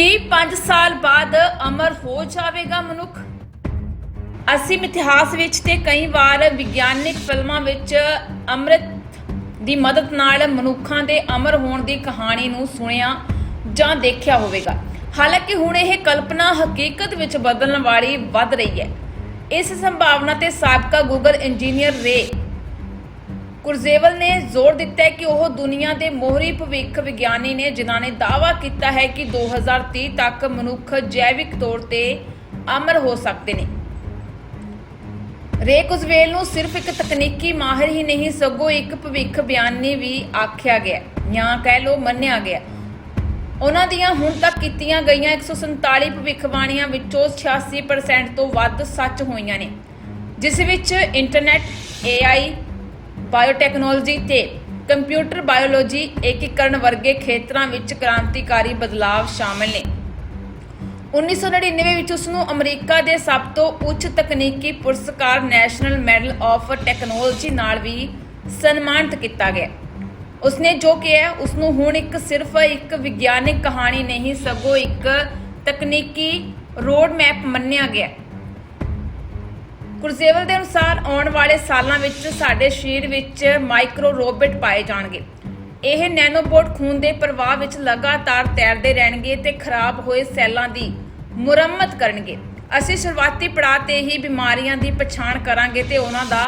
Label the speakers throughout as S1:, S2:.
S1: ਕੀ 5 ਸਾਲ ਬਾਅਦ ਅਮਰ ਹੋ ਜਾਵੇਗਾ ਮਨੁੱਖ? ਅਸੀਂ ਇਤਿਹਾਸ ਵਿੱਚ ਤੇ ਕਈ ਵਾਰ ਵਿਗਿਆਨਿਕ ਫਿਲਮਾਂ ਵਿੱਚ ਅੰਮ੍ਰਿਤ ਦੀ ਮਦਦ ਨਾਲ ਮਨੁੱਖਾਂ ਦੇ ਅਮਰ ਹੋਣ ਦੀ ਕਹਾਣੀ ਨੂੰ ਸੁਣਿਆ ਜਾਂ ਦੇਖਿਆ ਹੋਵੇਗਾ। ਹਾਲਾਂਕਿ ਹੁਣ ਇਹ ਕਲਪਨਾ ਹਕੀਕਤ ਵਿੱਚ ਬਦਲਣ ਵਾਲੀ ਵੱਧ ਰਹੀ ਹੈ। ਇਸ ਸੰਭਾਵਨਾ ਤੇ ਸਾਬਕਾ ਗੂਗਲ ਇੰਜੀਨੀਅਰ ਰੇ ਕੁਰਜ਼ੇਵਲ ਨੇ ਜ਼ੋਰ ਦਿੱਤਾ ਹੈ ਕਿ ਉਹ ਦੁਨੀਆ ਦੇ ਮੋਹਰੀ ਭਵਿੱਖ ਵਿਗਿਆਨੀ ਨੇ, ਜਿਨ੍ਹਾਂ ਨੇ ਦਾਅਵਾ ਕੀਤਾ ਹੈ ਕਿ 2030 ਤੱਕ ਮਨੁੱਖ ਜੈਵਿਕ ਤੌਰ ਤੇ ਅਮਰ ਹੋ ਸਕਦੇ ਨੇ। ਰੇ ਕੁਜ਼ਵੇਲ ਨੂੰ ਸਿਰਫ ਇੱਕ ਤਕਨੀਕੀ ਮਾਹਿਰ ਹੀ ਨਹੀਂ, ਸਗੋਂ ਇੱਕ ਭਵਿੱਖ ਬਿਆਨੀ ਵੀ ਆਖਿਆ ਗਿਆ ਜਾਂ ਕਹਿ ਲੋ ਮੰਨਿਆ ਗਿਆ ਉਹਨਾਂ ਦੀਆਂ ਹੁਣ ਤੱਕ ਕੀਤੀਆਂ ਗਈਆਂ 147 ਭਵਿੱਖਬਾਣੀਆਂ ਵਿੱਚੋਂ 86% ਤੋਂ ਵੱਧ ਸੱਚ ਹੋਈਆਂ ਨੇ, ਜਿਸ ਵਿੱਚ ਇੰਟਰਨੈਟ AI ਬਾਇਓਟੈਕਨੋਲੋਜੀ ਤੇ ਕੰਪਿਊਟਰ ਬਾਇਓਲੋਜੀ ਏਕੀਕਰਨ ਵਰਗੇ ਖੇਤਰਾਂ ਵਿੱਚ ਕ੍ਰਾਂਤੀਕਾਰੀ ਬਦਲਾਅ ਸ਼ਾਮਲ ਨੇ। 1999 ਵਿੱਚ ਉਸ ਨੂੰ ਅਮਰੀਕਾ ਦੇ ਸਭ ਤੋਂ ਉੱਚ ਤਕਨੀਕੀ ਪੁਰਸਕਾਰ ਨੈਸ਼ਨਲ ਮੈਡਲ ਆਫ ਟੈਕਨੋਲੋਜੀ ਨਾਲ ਵੀ ਸਨਮਾਨਿਤ ਕੀਤਾ ਗਿਆ। ਉਸਨੇ ਜੋ ਕਿਹਾ, ਉਸ ਨੂੰ ਹੁਣ ਇੱਕ ਸਿਰਫ ਇੱਕ ਵਿਗਿਆਨਕ ਕਹਾਣੀ ਨਹੀਂ, ਸਗੋਂ ਇੱਕ ਤਕਨੀਕੀ ਰੋਡ ਮੈਪ ਮੰਨਿਆ ਗਿਆ। ਕੁਰਜ਼ੇਵਲ ਦੇ ਅਨੁਸਾਰ ਆਉਣ ਵਾਲੇ ਸਾਲਾਂ ਵਿੱਚ ਸਾਡੇ ਸਰੀਰ ਵਿੱਚ ਮਾਈਕਰੋ ਰੋਬਟ ਪਾਏ ਜਾਣਗੇ। ਇਹ ਨੈਨੋਬੋਟ ਖੂਨ ਦੇ ਪ੍ਰਵਾਹ ਵਿੱਚ ਲਗਾਤਾਰ ਤੈਰਦੇ ਰਹਿਣਗੇ ਤੇ ਖਰਾਬ ਹੋਏ ਸੈੱਲਾਂ ਦੀ ਮੁਰੰਮਤ ਕਰਨਗੇ। ਅਸੀਂ ਸ਼ੁਰੂਆਤੀ ਪੜਾਅ ਤੇ ਹੀ ਬਿਮਾਰੀਆਂ ਦੀ ਪਛਾਣ ਕਰਾਂਗੇ ਤੇ ਉਹਨਾਂ ਦਾ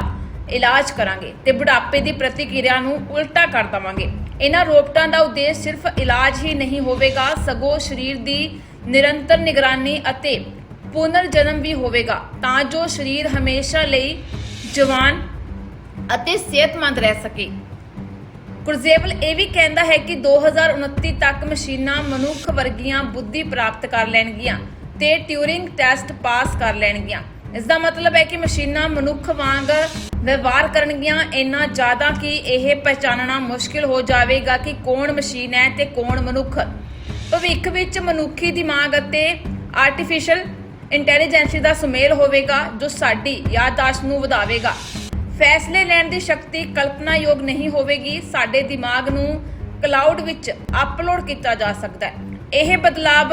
S1: ਇਲਾਜ ਕਰਾਂਗੇ ਤੇ ਬੁਢਾਪੇ ਦੀ ਪ੍ਰਤੀਕਿਰਿਆ ਨੂੰ ਉਲਟਾ ਕਰ ਦਵਾਂਗੇ। ਇਹਨਾਂ ਰੋਬਟਾਂ ਦਾ ਉਦੇਸ਼ ਸਿਰਫ ਇਲਾਜ ਹੀ ਨਹੀਂ ਹੋਵੇਗਾ, ਸਗੋਂ ਸਰੀਰ ਦੀ ਨਿਰੰਤਰ ਨਿਗਰਾਨੀ ਅਤੇ ਪੁਨਰ ਜਨਮ ਵੀ ਹੋਵੇਗਾ, ਤਾਂ ਜੋ ਸਰੀਰ ਹਮੇਸ਼ਾ ਲਈ ਜਵਾਨ ਅਤੇ ਸਿਹਤਮੰਦ ਰਹਿ ਸਕੇ। ਕੁਰਜ਼ੇਵਲ ਇਹ ਵੀ ਕਹਿੰਦਾ ਹੈ ਕਿ 2029 ਤੱਕ ਮਸ਼ੀਨਾਂ ਮਨੁੱਖ ਵਰਗੀਆਂ ਬੁੱਧੀ ਪ੍ਰਾਪਤ ਕਰ ਲੈਣਗੀਆਂ ਤੇ ਟਿਊਰਿੰਗ ਟੈਸਟ ਪਾਸ ਕਰ ਲੈਣਗੀਆਂ। ਇਸ ਦਾ ਮਤਲਬ ਹੈ ਕਿ ਮਸ਼ੀਨਾਂ ਮਨੁੱਖ ਵਾਂਗ ਵਿਵਹਾਰ ਕਰਨਗੀਆਂ, ਇੰਨਾ ਜ਼ਿਆਦਾ ਕਿ ਇਹ ਪਛਾਣਨਾ ਮੁਸ਼ਕਿਲ ਹੋ ਜਾਵੇਗਾ ਕਿ ਕੌਣ ਮਸ਼ੀਨ ਹੈ ਤੇ ਕੌਣ ਮਨੁੱਖ। ਭਵਿੱਖ ਵਿੱਚ ਮਨੁੱਖੀ ਦਿਮਾਗ ਅਤੇ ਆਰਟੀਫੀਸ਼ੀਅਲ ਇੰਟੈਲੀਜੈਂਸੀ ਦਾ ਸੁਮੇਲ ਹੋਵੇਗਾ ਜੋ ਸਾਡੀ ਯਾਦਦਾਸ਼ਤ ਨੂੰ ਵਧਾਵੇਗਾ। ਫੈਸਲੇ ਲੈਣ ਦੀ ਸ਼ਕਤੀ ਕਲਪਨਾਯੋਗ ਨਹੀਂ ਹੋਵੇਗੀ। ਸਾਡੇ ਦਿਮਾਗ ਨੂੰ ਕਲਾਊਡ ਵਿੱਚ ਅਪਲੋਡ ਕੀਤਾ ਜਾ ਸਕਦਾ ਹੈ। ਇਹ ਬਦਲਾਵ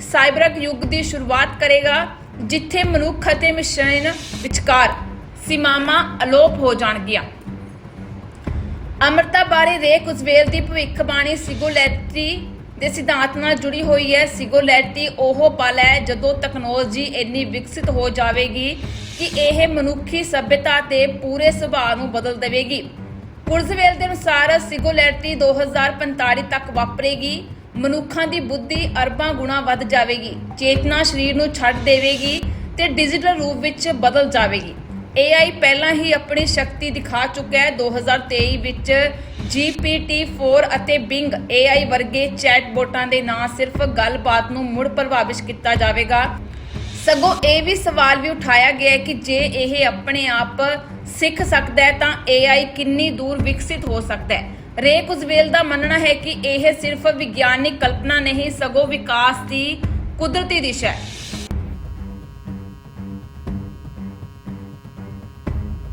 S1: ਸਾਈਬਰਗ ਯੁੱਗ ਦੀ ਸ਼ੁਰੂਆਤ ਕਰੇਗਾ, ਜਿੱਥੇ ਮਨੁੱਖ ਅਤੇ ਮਸ਼ੀਨ ਵਿਚਕਾਰ ਸੀਮਾਵਾਂ ਅਲੋਪ ਹੋ ਜਾਣਗੀਆਂ। ਅਮਰਤਾ ਬਾਰੇ ਰੇ ਕੁਜ਼ਵੇਲ ਦੀ ਭਵਿੱਖਬਾਣੀ ਸਿਗੋਲੈਟਰੀ ਦੇ ਸਿਧਾਂਤ ਨਾਲ ਜੁੜੀ ਹੋਈ ਹੈ ਸਿਗੋਲੈਟਰੀ ਉਹ ਪਲ ਹੈ ਜਦੋਂ ਤਕਨੋਲੋਜੀ ਇੰਨੀ ਵਿਕਸਿਤ ਹੋ ਜਾਵੇਗੀ ਕਿ ਇਹ ਮਨੁੱਖੀ ਸਭਿਅਤਾ ਤੇ ਪੂਰੇ ਸੁਭਾਅ ਨੂੰ ਬਦਲ ਦੇਵੇਗੀ। ਕੁਰਜ਼ਵੇਲ ਦੇ ਅਨੁਸਾਰ ਸਿਗੋਲੈਟਰੀ 2045 ਤੱਕ ਵਾਪਰੇਗੀ। ਮਨੁੱਖਾਂ ਦੀ ਬੁੱਧੀ ਅਰਬਾਂ ਗੁਣਾ ਵੱਧ ਜਾਵੇਗੀ। ਚੇਤਨਾ ਸਰੀਰ ਨੂੰ ਛੱਡ ਦੇਵੇਗੀ ਤੇ ਡਿਜੀਟਲ ਰੂਪ ਵਿੱਚ ਬਦਲ ਜਾਵੇਗੀ। AI ਪਹਿਲਾਂ ਹੀ ਆਪਣੀ ਸ਼ਕਤੀ ਦਿਖਾ ਚੁੱਕਾ ਹੈ। 2023 ਵਿੱਚ GPT-4 ਅਤੇ Bing AI ਵਰਗੇ ਚੈਟਬੋਟਾਂ ਦੇ ਨਾਂ ਸਿਰਫ ਗੱਲਬਾਤ ਨੂੰ ਮੁੜ ਪ੍ਰਭਾਵਿਤ ਕੀਤਾ ਜਾਵੇਗਾ। ਸਗੋਂ ਇਹ ਵੀ ਸਵਾਲ ਵੀ ਉਠਾਇਆ ਗਿਆ ਹੈ ਕਿ ਜੇ ਇਹ ਆਪਣੇ ਆਪ ਸਿੱਖ ਸਕਦਾ ਹੈ, ਤਾਂ AI ਕਿੰਨੀ ਦੂਰ ਵਿਕਸਿਤ ਹੋ ਸਕਦਾ ਹੈ। ਰੇ ਕੁਜ਼ਵੇਲ ਦਾ ਮੰਨਣਾ ਹੈ ਕਿ ਇਹ ਸਿਰਫ ਵਿਗਿਆਨਿਕ ਕਲਪਨਾ ਨਹੀਂ, ਸਗੋਂ ਵਿਕਾਸ ਦੀ ਕੁਦਰਤੀ ਦਿਸ਼ਾ ਹੈ।